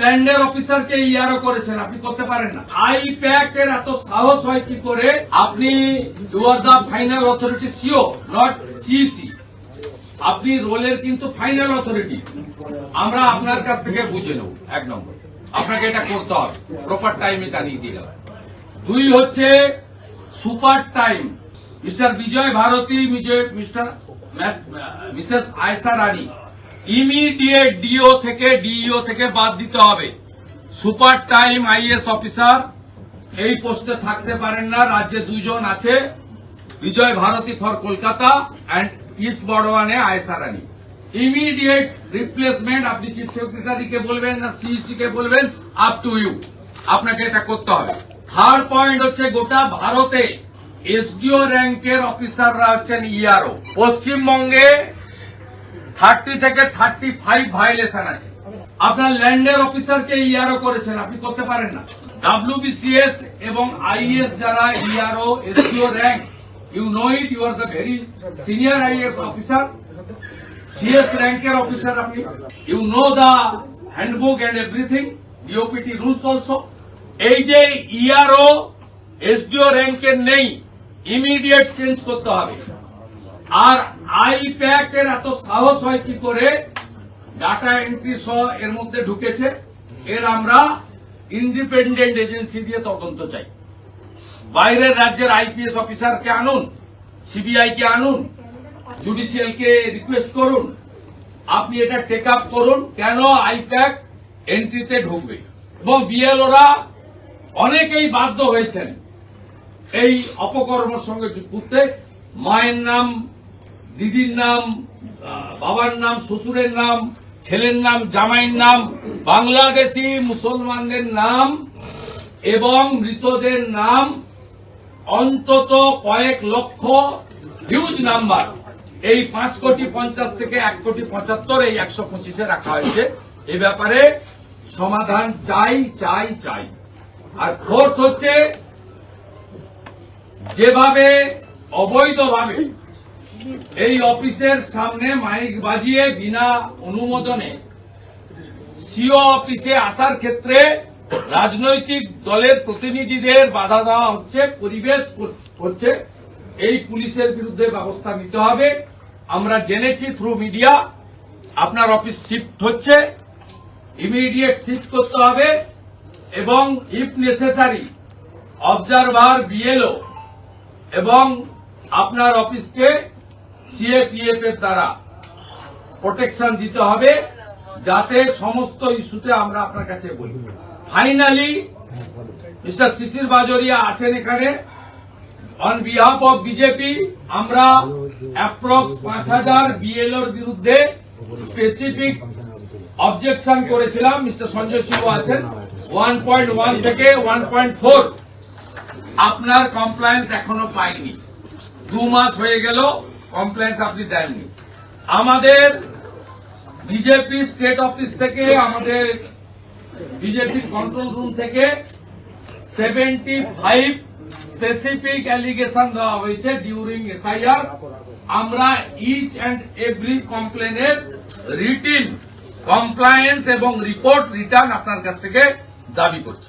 ল্যান্ডের অফিসারকে ইয়ারও করেছেন, আপনি করতে পারেন না। আই প্যাক এর এত সাহস হয় কি করে? আপনি you are the final authority CEO, not CEC. আপনি রোলের কিন্তু ফাইনাল অথরিটি। আমরা আপনার কাছ থেকে বুঝে নেব, এক নম্বর। আপনাকে এটা করতে হবে। প্রপার টাইমে জানিয়ে দিয়ে গেলাম দুই হচ্ছে super time mister Vijay Bharati mister missus Aysha Rani. Immediate DO থেকে ডিইও থেকে বাদ দিতে হবে। সুপার টাইম আইএস অফিসার এই পোস্টে থাকতে পারেন না, রাজ্যে দুইজন আছে, Vijay Bharati for Kolkata and east বর্ধমানে আয়সা ইমিডিয়েট রিপ্লেসমেন্ট আপনি চিফ সেক্রেটারিকে বলবেন না সিইসি কে বলবেন আপ টু ইউ আপনাকে এটা করতে হবে। থার্ড পয়েন্ট হচ্ছে গোটা ভারতে এসডিও র্যাঙ্কের অফিসাররা হচ্ছেন ইআরও পশ্চিমবঙ্গে থার্টি থেকে থার্টি ফাইভ ভাইলেশন আছে। আপনার ল্যান্ডের অফিসারকে ইআরও করেছেন, আপনি করতে পারেন না। ডাব্লিউবিসিএস এবং আইএস যারা ERO SDO rank you know it you are the very senior IAS officer CS র্যাঙ্কের অফিসার আপনি। You know the handbook and everything DOPT rules also এই যে ইআরও এসডিও র্যাঙ্কের নেই ইমিডিয়েট চেঞ্জ করতে হবে। আর আই প্যাক এর এত সাহস হয় কি করে? ডাটা এন্ট্রি সহ এর মধ্যে ঢুকেছে। এর আমরা ইন্ডিপেন্ডেন্ট এজেন্সি দিয়ে তদন্ত চাই। বাইরের রাজ্যের আইপিএস অফিসারকে আনুন সিবিআই কে আনুন জুডিশিয়াল কে রিকোয়েস্ট করুন, আপনি এটা টেক আপ করুন, কেন আইপ্যাক এন্ট্রিতে ঢুকবে? এবং বিএলওরা অনেকেই বাধ্য হয়েছেন এই অপকর্মের সঙ্গে যুক্ত মায়ের নাম দিদির নাম বাবার নাম, শ্বশুরের নাম, ছেলের নাম, জামাইয়ের নাম, বাংলাদেশি মুসলমানদের নাম এবং মৃতদের নাম অন্তত কয়েক লক্ষ হিউজ নাম্বার এই পাঁচ কোটি পঞ্চাশ থেকে এক কোটি পঁচাত্তর, এই একশো পঁচিশে রাখা হয়েছে। এ ব্যাপারে সমাধান চাই চাই চাই। আর ফোর্থ হচ্ছে, যেভাবে, অবৈধভাবে এই অফিসের সামনে মাইক বাজিয়ে বিনা অনুমোদনে সিও অফিসে আসার ক্ষেত্রে রাজনৈতিক দলের প্রতিনিধিদের বাধা দেওয়া হচ্ছে, পরিবেশ হচ্ছে এই পুলিশের বিরুদ্ধে ব্যবস্থা নিতে হবে। আমরা জেনেছি থ্রু মিডিয়া আপনার অফিস শিফট হচ্ছে। ইমিডিয়েট শিফট করতে হবে এবং ইফ নেসেসারি অবজারভার বিএলও এবং আপনার অফিসকে সিএপিএফ এর দ্বারা প্রোটেকশন দিতে হবে, যাতে সমস্ত ইস্যুতে আমরা আপনার কাছে বলি। ফাইনালি মিস্টার শিশির বাজরিয়া আছেন এখানে। অন বিহাফ অফ বিজেপি আমরা অ্যাপ্রক্স পাঁচ হাজার বিএলওর বিরুদ্ধে স্পেসিফিক অবজেকশন করেছিলাম। মিস্টার সঞ্জয় সিংহ আছেন। ওয়ান পয়েন্ট ওয়ান থেকে ওয়ান পয়েন্ট ফোর আপনার কমপ্লায়েন্স এখনও পাইনি। দু মাস হয়ে গেল। কমপ্লেন্স আপনি দেননি। আমাদের বিজেপি স্টেট অফিস থেকে, আমাদের বিজেপির কন্ট্রোল রুম থেকে সেভেন্টি ফাইভ স্পেসিফিক অ্যালিগেশন দেওয়া হয়েছে ডিউরিং এসআইআর আমরা ইচ অ্যান্ড এভরি কমপ্লেনের রিটিন কমপ্লায়েন্স এবং রিপোর্ট রিটার্ন আপনার কাছ থেকে দাবি করছি।